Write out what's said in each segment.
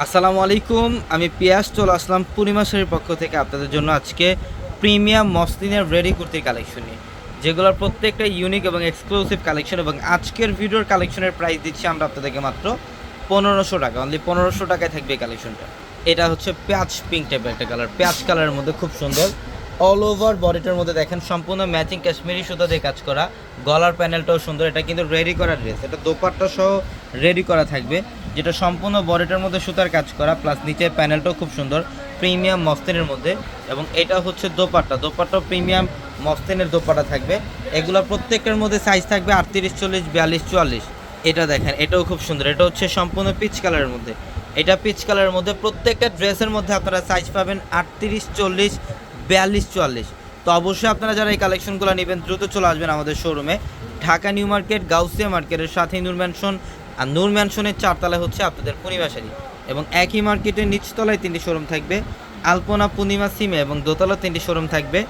আসসালামু আলাইকুম, আমি পিয়াস, চলে আসলাম পূর্ণিমা শাড়ির পক্ষ থেকে আপনাদের জন্য আজকে প্রিমিয়াম মসলিনের রেডি কুর্তির কালেকশন নিয়ে। যেগুলোর প্রত্যেকটা ইউনিক এবং এক্সক্লুসিভ কালেকশন এবং আজকের ভিডিওর কালেকশনের প্রাইস দিচ্ছি আমরা আপনাদেরকে মাত্র পনেরোশো টাকা অনলি পনেরোশো টাকায় থাকবে কালেকশনটা এটা হচ্ছে পেঁয়াজ পিঙ্ক টাইপের একটা কালার পেঁয়াজ কালারের মধ্যে খুব সুন্দর। অল ওভার বডিটার মধ্যে দেখেন সম্পূর্ণ ম্যাচিং কাশ্মীরি সুতা দিয়ে কাজ করা, গলার প্যানেলটাও সুন্দর, এটা কিন্তু রেডি করা ড্রেস এটা দোপাট্টা সহ রেডি করা থাকবে। যেটা সম্পূর্ণ বডিটার মধ্যে সুতার কাজ করা প্লাস নিচের প্যানেলটাও খুব সুন্দর প্রিমিয়াম মস্তিনের মধ্যে, এবং এটা হচ্ছে দোপাট্টা। দোপাট্টা প্রিমিয়াম মস্তিনের দোপাট্টা থাকবে। এগুলো প্রত্যেকটার মধ্যে সাইজ থাকবে আটত্রিশ, চল্লিশ, বিয়াল্লিশ, চুয়াল্লিশ। এটা দেখেন, এটাও খুব সুন্দর। এটা হচ্ছে সম্পূর্ণ পিচ কালারের মধ্যে। এটা পিচ কালারের মধ্যে প্রত্যেকটা ড্রেসের মধ্যে আপনারা সাইজ পাবেন আটত্রিশ, চল্লিশ, বিয়াল্লিশ, চুয়াল্লিশ। তো অবশ্যই আপনারা যারা এই কালেকশনগুলো নেবেন, দ্রুত চলে আসবেন আমাদের শোরুমে ঢাকা নিউ মার্কেট, গাউসিয়া মার্কেটের সাথে নূর ম্যানশন আর নূর ম্যানশনের চারতলায় হচ্ছে আপনাদের পূর্ণিমাশারি এবং একই মার্কেটের নিচতলায় তিনটি শোরুম থাকবে। আলপনা, পূর্ণিমা, সিমে এবং দোতলা তিনটি শোরুম থাকবে।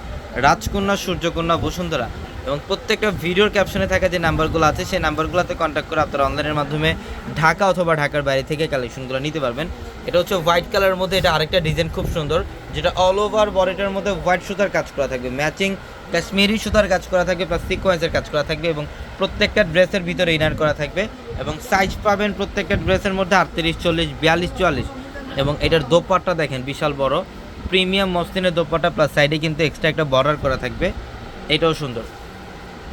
রাজকন্যা, সূর্যকন্যা, বসুন্ধরা। এবং প্রত্যেকটা ভিডিওর ক্যাপশনে থাকা যে নাম্বারগুলো আছে, সেই নাম্বারগুলোতে কন্ট্যাক্ট করে আপনারা অনলাইনের মাধ্যমে ঢাকা অথবা ঢাকার বাইরে থেকে কালেকশনগুলো নিতে পারবেন। এটা হচ্ছে হোয়াইট কালারের মধ্যে এটা আরেকটা ডিজাইন খুব সুন্দর, যেটা অল ওভার বডিটার মধ্যে হোয়াইট সুতার কাজ করা থাকবে। ম্যাচিং কাশ্মীরি সুতার কাজ করা থাকবে প্লাস সিকোয়েন্সের কাজ করা থাকবে এবং প্রত্যেকটা ড্রেসের ভিতরে ইনার করা থাকবে এবং সাইজ পাবেন প্রত্যেকটা ড্রেসের মধ্যে আটত্রিশ, চল্লিশ, বিয়াল্লিশ, চুয়াল্লিশ। এবং এটার দোপাট্টা দেখেন, বিশাল বড়। প্রিমিয়াম মসলিনের দোপাট্টা প্লাস সাইডে কিন্তু এক্সট্রা একটা বর্ডার করা থাকবে। এটাও সুন্দর।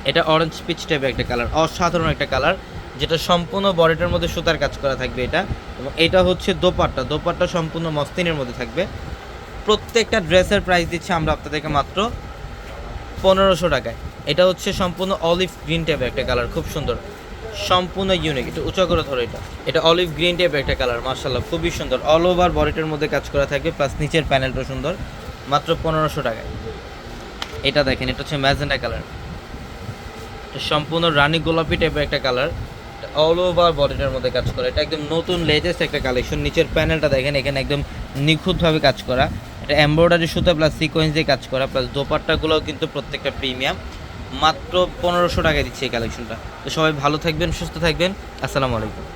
এটা অরেঞ্জ পিচ টাইপের একটা কালার অসাধারণ একটা কালার যেটা সম্পূর্ণ বডিটার মধ্যে সুতার কাজ করা থাকবে এটা। এবং এটা হচ্ছে দোপাট্টা। দোপাট্টা সম্পূর্ণ মস্তিনের মধ্যে থাকবে। প্রত্যেকটা ড্রেসের প্রাইস দিচ্ছে আমরা আপনাদেরকে মাত্র পনেরোশো টাকায়। এটা হচ্ছে সম্পূর্ণ অলিভ গ্রিন টাইপের একটা কালার খুব সুন্দর। সম্পূর্ণ ইউনিক একটু উঁচা করে ধরো এটা। এটা অলিভ গ্রিন টাইপের একটা কালার মার্শাল্লাহ খুবই সুন্দর। অল ওভার বডিটার মধ্যে কাজ করা থাকবে প্লাস নিচের প্যানেলটা সুন্দর। মাত্র পনেরোশো টাকায়। এটা দেখেন, এটা হচ্ছে ম্যাজেন্ডা কালার এটা সম্পূর্ণ রানী গোলাপি টাইপের একটা কালার অল ওভার বডিটার মধ্যে কাজ করা। এটা একদম নতুন লেটেস্ট একটা কালেকশন নিচের প্যানেলটা দেখেন, এখানে একদম নিখুঁতভাবে কাজ করা। এটা এমব্রয়ডারি সুতা প্লাস সিকোয়েন্স দিয়ে কাজ করা প্লাস দোপাট্টাগুলোও কিন্তু প্রত্যেকটা প্রিমিয়াম মাত্র পনেরোশো টাকায় দিচ্ছে এই কালেকশনটা তো সবাই ভালো থাকবেন সুস্থ থাকবেন। আসসালামু আলাইকুম।